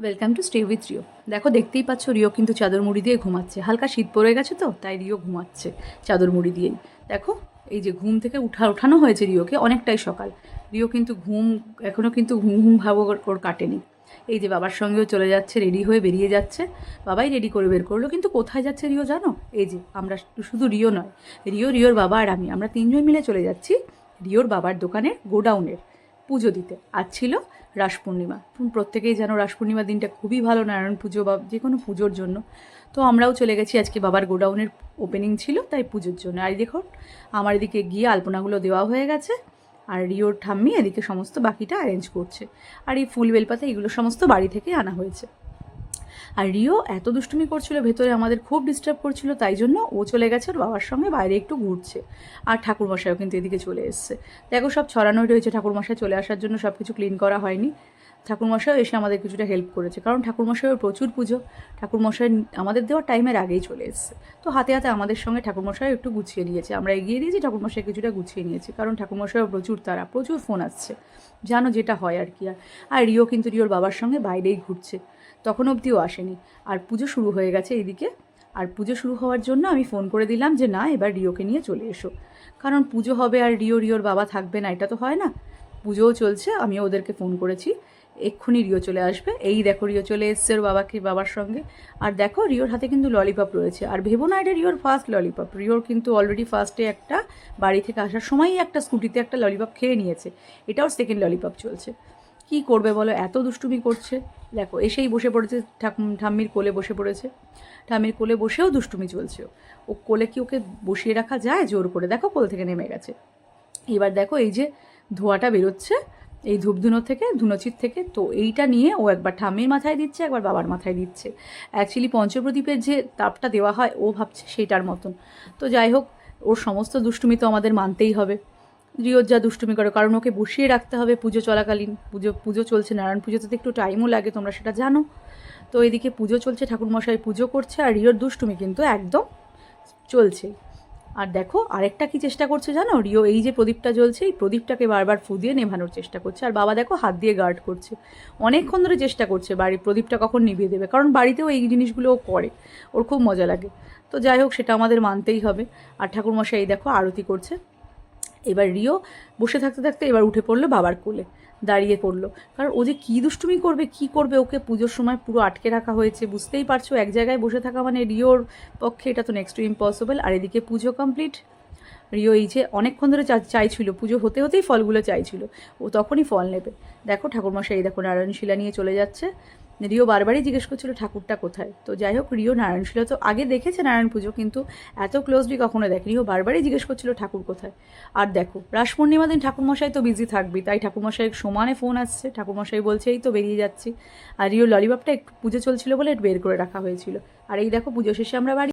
Welcome to stay with Rio দেখো, দেখতেই পাচ্ছ রিও কিন্তু চাদর মুড়ি দিয়ে ঘুমাচ্ছে। হালকা শীত পড়ে গেছে তো, তাই রিও ঘুমাচ্ছে চাদর মুড়ি দিয়েই। দেখো, এই যে ঘুম থেকে উঠা ওঠানো হয়েছে রিওকে অনেকটাই সকাল। রিও কিন্তু ঘুম এখনও কিন্তু ঘুম ঘুম ওর- ওর কাটেনি। এই যে বাবার সঙ্গেও চলে যাচ্ছে রেডি হয়ে বেরিয়ে যাচ্ছে। বাবাই রেডি করে বের করল, কিন্তু কোথায় যাচ্ছে রিও জানো? এই যে, আমরা শুধু রিও নয়। রিও রিওর বাবা আর আমি, আমরা তিনজন মিলে চলে যাচ্ছি রিওর বাবার দোকানের গোডাউনের। পুজো দিতে। আজ ছিল রাস পূর্ণিমা প্রত্যেকেই যেন রাস পূর্ণিমার দিনটা খুবই ভালো, নারায়ণ পুজো বা যে কোনো পুজোর জন্য। তো আমরাও চলে গেছি, আজকে বাবার গোডাউনের ওপেনিং ছিল, তাই পুজোর জন্য। আর দেখুন, আমার এদিকে গিয়ে আলপনাগুলো দেওয়া হয়ে গেছে, আর রিওর ঠাম্মি এদিকে সমস্ত বাকিটা অ্যারেঞ্জ করছে। আর এই ফুল বেলপাতা, এগুলো সমস্ত বাড়ি থেকে আনা হয়েছে। আর রিও এত দুষ্টুমি করছিল, ভেতরে আমাদের খুব ডিস্টার্ব করছিল, তাই জন্য ও চলে গেছে ওর বাবার সঙ্গে, বাইরে একটু ঘুরছে। আর ঠাকুরমশাইও কিন্তু এদিকে চলে এসছে। দেখো সব ছড়ানোই রয়েছে ঠাকুরমশাই, চলে আসার জন্য সব কিছু ক্লিন করা হয়নি। ঠাকুরমশাইও এসে আমাদের কিছুটা হেল্প করেছে। কারণ ঠাকুরমশাইও প্রচুর পুজো। ঠাকুরমশাই আমাদের দেওয়ার টাইমের আগেই চলে এসছে। তো হাতে হাতে আমাদের সঙ্গে ঠাকুরমশাই একটু গুছিয়ে নিয়েছে। আমরা এগিয়ে দিয়েছি, ঠাকুরমশাই কিছুটা গুছিয়ে নিয়েছি। কারণ ঠাকুরমশাইও প্রচুর তারা, প্রচুর ফোন আসছে। জানো যেটা হয় আর কি। আর আর রিও কিন্তু রিওর বাবার সঙ্গে বাইরেই ঘুরছে। তখন অবধিও আসেনি। আর পুজো শুরু হয়ে গেছে এইদিকে। আর পুজো শুরু হওয়ার জন্য আমি ফোন করে দিলাম যে, না, এবার রিওকে নিয়ে চলে এসো। কারণ পুজো হবে আর রিও, রিওর বাবা থাকবে না, এটা তো হয় না। পুজোও চলছে, আমিও ওদেরকে ফোন করেছি। এক্ষুনি রিও চলে আসবে। এই দেখো, রিও চলে এসছে ওর বাবাকে, বাবার সঙ্গে। আর দেখো, রিওর হাতে কিন্তু ললিপপ রয়েছে। আর ভেবো না এটা রিওর ফার্স্ট ললিপপ রিওর কিন্তু অলরেডি ফার্স্টে একটা বাড়ি থেকে আসার সময়ই একটা স্কুটিতে একটা ললিপপ খেয়ে নিয়েছে। এটাও সেকেন্ড ললিপপ চলছে। কি করবে বলো? এত দুষ্টুমি করছে। দেখো, এসেই বসে পড়েছে ঠাম্মির কোলে বসে পড়েছে। ঠাম্মির কোলে বসেও দুষ্টুমি চলছে। ও কোলে কি ওকে বসিয়ে রাখা যায়? জোর করে। দেখো, কোল থেকে নেমে গেছে। এবার দেখো, এই যে ধোঁয়াটা বেরোচ্ছে। এই ধূপধুনো থেকে ধুনোচির থেকে, তো এইটা নিয়ে ও একবার ঠাম্মির মাথায় দিচ্ছে, একবার বাবার মাথায় দিচ্ছে। অ্যাকচুয়ালি পঞ্চপ্রদীপের যে তাপটা দেওয়া হয়, ও ভাবছে সেইটার মতন। তো যাই হোক, ওর সমস্ত দুষ্টুমি তো আমাদের মানতেই হবে। রিওর যা দুষ্টুমি করে, কারণ ওকে বসিয়ে রাখতে হবে পুজো চলাকালীন। পুজো পুজো চলছে, নারায়ণ পুজোতে তো একটু টাইমও লাগে, তোমরা সেটা জানো। তো এদিকে পুজো চলছে, ঠাকুরমশাই পুজো করছে, আর রিওর দুষ্টুমি কিন্তু একদম চলছে আর দেখো, আরেকটা কি চেষ্টা করছে জানো? রিও, এই যে প্রদীপটা জ্বলছে, এই প্রদীপটাকে বারবার ফু দিয়ে নেভানোর চেষ্টা করছে। আর বাবা দেখো, হাত দিয়ে গার্ড করছে। অনেকক্ষণ ধরে চেষ্টা করছে বাড়ির প্রদীপটা কখন নিভিয়ে দেবে, কারণ বাড়িতেও এই জিনিসগুলো ও করে। ওর খুব মজা লাগে। তো যাই হোক, সেটা আমাদের মানতেই হবে। আর ঠাকুরমশাই এই দেখো, আরতি করছে। এবার রিও বসে থাকতে থাকতে এবার উঠে পড়ল বাবার কোলে। দাঁড়িয়ে পড়ল কারণ ও যে কী দুষ্টুমি করবে, কি করবে, ওকে পুজোর সময় পুরো আটকে রাখা হয়েছে, বুঝতেই পারছ। এক জায়গায় বসে থাকা মানে রিওর পক্ষে এটা তো নেক্সট টু ইম্পসিবল আর এদিকে পুজো কমপ্লিট রিও এই যে অনেকক্ষণ ধরে চাইছিল, পুজো হতে হতেই ফলগুলো চাইছিল। ও তখনই ফল নেবে। দেখো ঠাকুরমশাই, এই দেখো নারায়ণ শিলা নিয়ে চলে যাচ্ছে। রিও বারবারই জিজ্ঞেস করছিল, ঠাকুরটা কোথায়? তো যাই হোক, রিও নারায়ণশিলা তো আগে দেখেছে নারায়ণ পুজো, কিন্তু এত ক্লোজলি কখনো দেখেনি। ও বারবারই জিজ্ঞেস করছিল, ঠাকুর কোথায়? আর দেখো রাস পূর্ণিমা দিন ঠাকুরমশাই তো বিজি থাকবি তাই ঠাকুরমশাই সমানে ফোন আসছে, ঠাকুরমশাই বলছে, এই তো বেরিয়ে যাচ্ছি। আর রিও ললিপপটা একটু পুজো চলছিল বলে বের করে রাখা হয়েছিল। আর এই দেখো, পুজো শেষে আমরা বাড়ি